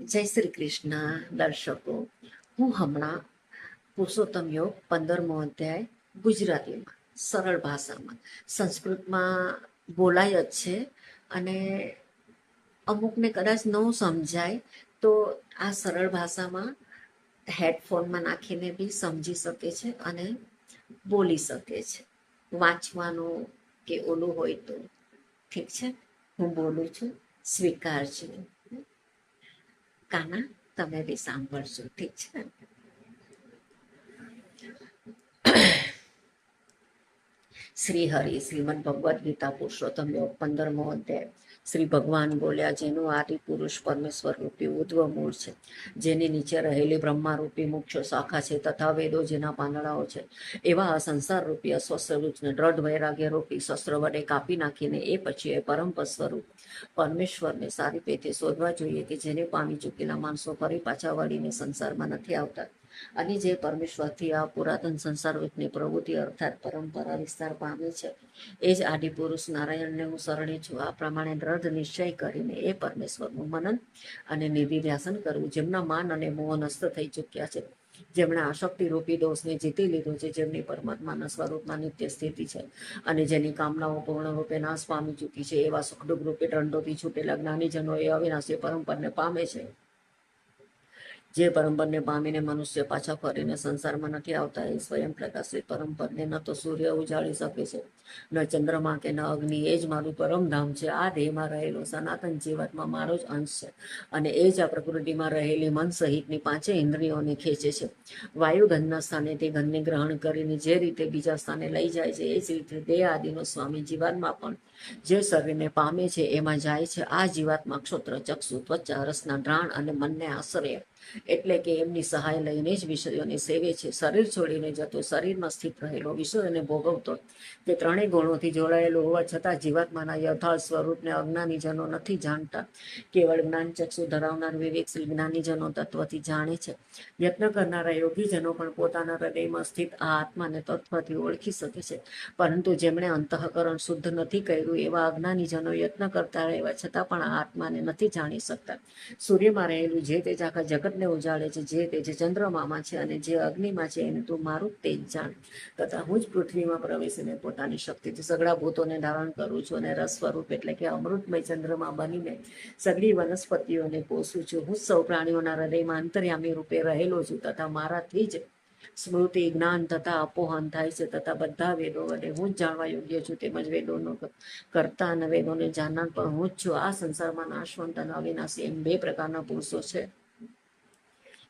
જય શ્રી કૃષ્ણ, દર્શકો. હું હમણાં પુરુષોત્તમ યોગ પંદરમો અધ્યાય ગુજરાતીમાં, સરળ ભાષામાં, સંસ્કૃતમાં બોલાય જ છે અને અમુકને કદાચ ન સમજાય તો આ સરળ ભાષામાં હેડફોનમાં નાખીને બી સમજી શકે છે અને બોલી શકે છે. વાંચવાનું કે ઓલું હોય તો ઠીક છે. હું બોલું છું. સ્વીકારજો કાના તમે બી સાંભળશો, ઠીક છે? શ્રી હરિ શ્રીમદ ભગવદ્ ગીતા પુરુષોત્તમ યોગ પંદરમો અધ્યાય. શ્રી ભગવાન બોલ્યા, જેનું આદિ પુરુષ પરમેશ્વર રૂપી ઉદ્વ મૂળ છે, જેની નીચે રહેલી બ્રહ્મા રૂપી મુખ્ય શાખા છે તથા વેદો જેના પાંદડાઓ છે. એવા આ સંસાર રૂપી અસ્વસ્થ દ્રઢ વૈરાગ્ય રૂપી શસ્ત્ર વડે કાપી નાખીને એ પછી એ પરમ સ્વરૂપ પરમેશ્વરને સારી પેટે શોધવા જોઈએ કે જેને પામી ચૂકેલા માણસો ફરી પાછા વળીને સંસારમાં નથી આવતા. અને જે પરમેશ્વરથી આ પુરાતન સંસાર રૂપની પ્રવૃત્તિ અર્થાત પરંપરા વિસ્તાર પામે છે, એ જ આદિ પુરુષ નારાયણને હું શરણે છું. આ પ્રમાણે દ્રઢ નિશ્ચય કરીને એ પરમેશ્વરનું મનન અને નિધિધ્યાસન કરવું જેમના માન અને મોહ નસ્ત થઈ ચૂક્યા છે. જેમણે આશક્તિ રૂપી દોષને જીતી લીધો છે, જેમની પરમાત્માના સ્વરૂપમાં નિત્ય સ્થિતિ છે અને જેની કામનાઓ પૂર્ણ રૂપે નાશ પામી ચૂકી છે. એવા સુખદુઃખ રૂપે દંડોથી છૂટેલા જ્ઞાનીજનો એ અવિનાશી પરંપરને પામે છે. જે પરંપરને પામીને મનુષ્ય પાછા ફરીને સંસારમાં નથી આવતા, એ સ્વયં પ્રકાશિત પરંપરને ન તો સૂર્ય ઉજાળી શકે છે, ન ચંદ્રમા કે ન અગ્નિ. એ જ મારું પરમધામ છે. આ દેહમાં રહેલો સનાતન જીવાતમાં મારો જ અંશ છે અને એ જ આ પ્રકૃતિમાં રહેલી મન સહિતની પાંચે ઇન્દ્રિયોને ખેંચે છે. વાયુ ગંધના સ્થાને તે ગંધને ગ્રહણ કરીને જે રીતે બીજા સ્થાને લઈ જાય છે, એ જ રીતે દેહ આદિનો સ્વામી જીવાતમાં પણ જે શરીરને પામે છે, એમાં જાય છે. આ જીવાતમાં ક્ષોત્ર, ચક્ષુ, ત્વચા, રસના ડ્રાણ અને મનને આશ્રય એટલે કે એમની સહાય લઈને જ વિષયોને સેવે છે. શરીર છોડીને જતો, શરીરમાં સ્થિત રહેલો વિષયોને ભોગવતો. તે ત્રણેય ગુણોથી જોડાયેલો હોવા છતાં જીવાત્માના યથાર્થ સ્વરૂપને અજ્ઞાનીજનો નથી જાણતા. કેવળ જ્ઞાન ચક્ષુ ધરાવનાર વિવેકશીલ જ્ઞાનીજનો તત્વથી જાણે છે. યત્ન કરનારા યોગીજનો પણ પોતાના હૃદયમાં સ્થિત આ આત્માને તત્વથી ઓળખી શકે છે. પરંતુ જેમણે અંતઃકરણ શુદ્ધ નથી કર્યું એવા અજ્ઞાનીજનો યત્ન કરતા રહેવા છતાં પણ આ આત્માને નથી જાણી શકતા. સૂર્યમાં રહેલું જે તેજ આખા જગતને ઉજાડે છે. જે તેજ ચંદ્રમામાં છે અને જે અગ્નિમાં છે એને તું મારું તેજ જાણ. તથા હું જ પૃથ્વીમાં પ્રવેશીને પોતાની શક્તિથી સગળા ભૂતોને ધારણ કરું છું અને રસ સ્વરૂપ એટલે કે અમૃતમય ચંદ્રમાં બનીને સગળી વનસ્પતિઓને પોષું છું. હું સૌ પ્રાણીઓના હૃદયમાં અંતર્યામી રૂપે રહેલો છું તથા મારાથી જ સ્મૃતિ, જ્ઞાન તથા અપોહન થાય છે તથા બધા વેદો વડે હું જ જાણવા યોગ્ય છું તેમજ વેદોનો કરતા અને વેદોને જાણનાર પણ હું જ છું. આ સંસારમાં નાશવંત અને અવિનાશી એમ બે પ્રકારના પુરુષો છે.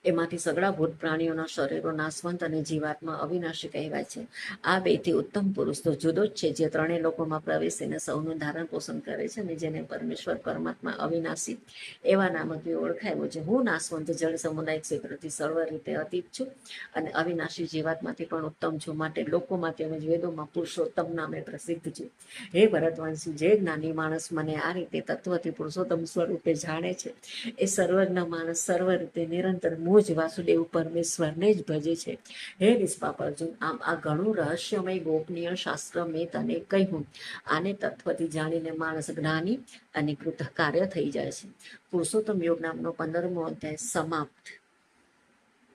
એમાંથી સગળા ભૂત પ્રાણીઓના શરીરો નાશવંત અને જીવાતમાં અવિનાશી કહેવાય છે. આ બેથી ઉત્તમ પુરુષ તો જુદો જ છે, જે ત્રણેય લોકોમાં પ્રવેશીને સૌનું ધારણ પોષણ કરે છે અને જેને પરમેશ્વર પરમાત્મા અવિનાશી એવા નામથી ઓળખાયો છે. હું નાશવંત જળ સમુદાય ક્ષેત્રથી સર્વ રીતે અતીત છું અને અવિનાશી જીવાતમાંથી પણ ઉત્તમ છું. માટે લોકોમાં તેમજ વેદોમાં પુરુષોત્તમ નામે પ્રસિદ્ધ છું. હે ભરતવંશી, જે જ્ઞાની માણસ મને આ રીતે તત્વથી પુરુષોત્તમ સ્વરૂપે જાણે છે. એ સર્વજ્ઞ માણસ સર્વ રીતે નિરંતર મુજ વાસુદેવ પરમેશ્વરને જ ભજે છે. હે નિષ્પાપ અર્જુન આમ આ ઘણું રહસ્યમય ગોપનીય શાસ્ત્ર મેં તને કહ્યું. આને તત્વથી જાણીને માણસ જ્ઞાની અને કૃતકાર્ય થઈ જાય છે. પુરુષોત્તમ યોગ નામનો પંદરમો અધ્યાય સમાપ્ત.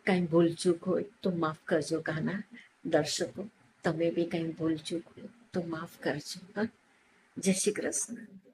કઈ ભૂલચૂક હોય તો માફ કરજો કાના દર્શકો. તમે બી કઈ ભૂલચૂક હોય તો માફ કરજો, હા. જય શ્રી કૃષ્ણ.